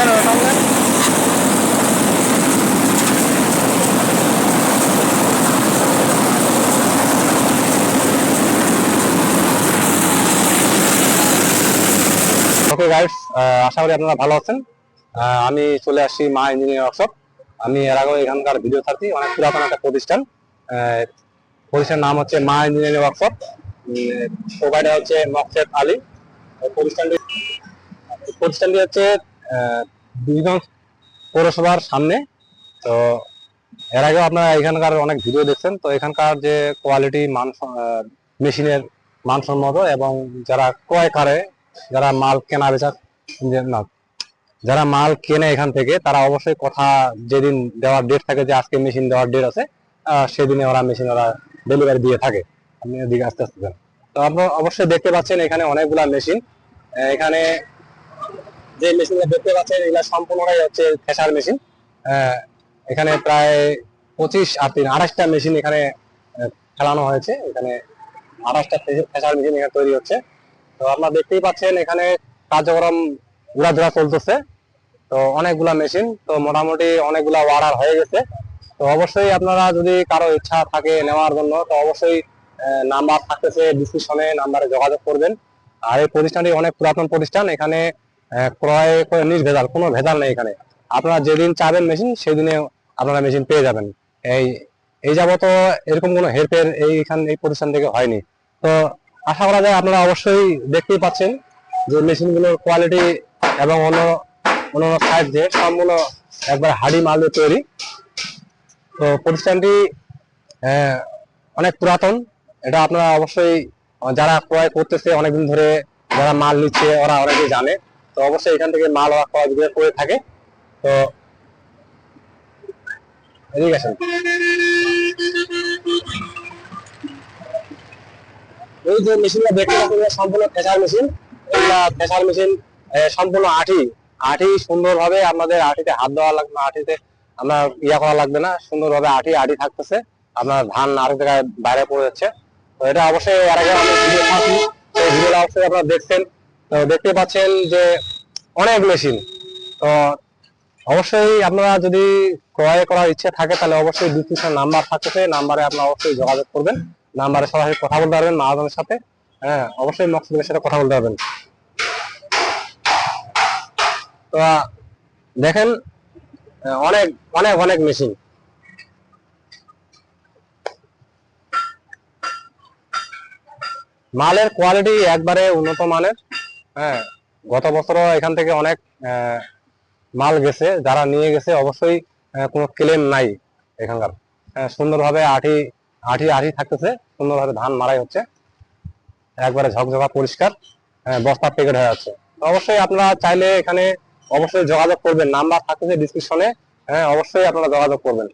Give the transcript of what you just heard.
দেন ওকে guides আশা করি আপনারা ভালো আছেন। আহ, আমি চলে আসি মা ইঞ্জিনিয়ারিং ওয়ার্কশপ আমি এর আগেও এখানকার ভিডিও ছাড়ছি অনেক পুরাতন একটা প্রতিষ্ঠান। আহ, প্রতিষ্ঠানের নাম হচ্ছে মা ইঞ্জিনিয়ারিং ওয়ার্কশপ প্রোভাইডার হচ্ছে মকসেদ আলী। প্রতিষ্ঠানটি প্রতিষ্ঠানটি হচ্ছে দুইগঞ্জ পৌরসভার সামনে। তো এর আগেও আপনারা এখানকার অনেক ভিডিও দেখছেন। তো এখানকার যে কোয়ালিটি মান মেশিনের মানসম্মত এবং যারা ক্রয় করে, যারা মাল কেনা বেচা না, যারা মাল কেনে এখান থেকে, তারা অবশ্যই কথা যেদিন দেওয়ার ডেট থাকে যে আজকে মেশিন দেওয়ার ডেট আছে সেদিনে ওরা মেশিন ওরা ডেলিভারি দিয়ে থাকে। আপনি এদিকে আস্তে আস্তে যান। তো আপনারা অবশ্যই দেখতে পাচ্ছেন এখানে অনেকগুলা মেশিন এখানে যে মেশিনগুলো দেখতে পাচ্ছেন, এগুলা সম্পূর্ণটাই হচ্ছে ফেসার মেশিন এখানে প্রায় পঁচিশ আর তিন আঠাশটা মেশিন এখানে ফেলানো হয়েছে। এখানে আঠাশটা ফেসার মেশিন এখানে তৈরি হচ্ছে। তো আপনারা দেখতেই পাচ্ছেন, এখানে কার্যক্রম ঘোরাধুরা চলতেছে। তো অনেকগুলা মেশিন তো মোটামুটি অনেকগুলা অর্ডার হয়ে গেছে। তো অবশ্যই আপনারা যদি কারও ইচ্ছা থাকে নেওয়ার জন্য, তো অবশ্যই নাম্বার থাকতেছে ডিসক্রিপশনে নাম্বারে যোগাযোগ করবেন। আর এই প্রতিষ্ঠানটি অনেক পুরাতন প্রতিষ্ঠান, এখানে ক্রয় করে নির্ভেজাল, কোনো ভেজাল নেই এখানে। আপনারা যেদিন চাবেন মেশিন, সেদিনে আপনারা মেশিন পেয়ে যাবেন। এই এই যাবত এরকম কোনো হেরফের এইখান, এই প্রতিষ্ঠান থেকে হয়নি। তো আশা করা যায় আপনারা অবশ্যই দেখতেই পাচ্ছেন যে মেশিনগুলোর কোয়ালিটি এবং অন্য অন্যান্য সাইজ যে সম্পূর্ণ একবার হাড়ি মাল দিয়ে তৈরি। তো প্রতিষ্ঠানটি অনেক পুরাতন। এটা আপনারা অবশ্যই, যারা ক্রয় করতেছে, অনেকদিন ধরে যারা মাল নিচ্ছে, ওরা অনেকেই জানে। তো অবশ্যই এখান থেকে মাল ওরা ক্রয় করে থাকে। তো এই যে মেশিনটা দেখতে সম্পূর্ণ ফেসার মেশিন ফেসার মেশিন সম্পূর্ণ আঠি। আঠি সুন্দরভাবে আপনাদের আঠিতে হাত দেওয়া লাগবে না আঠিতে আমরা ইয়া করা লাগবে না। সুন্দরভাবে আঠি আঠি থাকতেছে। আপনার ধান আরেক জায়গায় বাইরে পড়ে যাচ্ছে। তো এটা অবশ্যই এর আগে ভিডিও সেই ভিডিওটা অবশ্যই আপনারা দেখছেন। তো দেখতে পাচ্ছেন যে অনেক মেশিন তো অবশ্যই আপনারা যদি ক্রয় করার ইচ্ছে থাকে, তাহলে অবশ্যই ডিসক্রিপশন নাম্বার থাকতেছে নাম্বারে আপনারা অবশ্যই যোগাযোগ করবেন। নাম্বারে সরাসরি কথা বলতে পারবেন মহাজনের সাথে। হ্যাঁ অবশ্যই মকসুদের সাথে কথা বলতে পারবেন। তো দেখেন, অনেক অনেক অনেক মেশিন মালের কোয়ালিটি একবারে উন্নত মানের। হ্যাঁ গত বছরও এখান থেকে অনেক মাল গেছে, যারা নিয়ে গেছে অবশ্যই কোনো ক্লেম নাই এখানকার। সুন্দরভাবে আঠি আঠি আঠি থাকতেছে, সুন্দরভাবে ধান মারাই হচ্ছে। একবারে ঝকঝকা পরিষ্কার বস্তা প্যাকেট হয়ে যাচ্ছে। অবশ্যই আপনারা চাইলে এখানে অবশ্যই যোগাযোগ করবেন, নাম্বার থাকতেছে ডিসক্রিপশনে হ্যাঁ অবশ্যই আপনারা যোগাযোগ করবেন।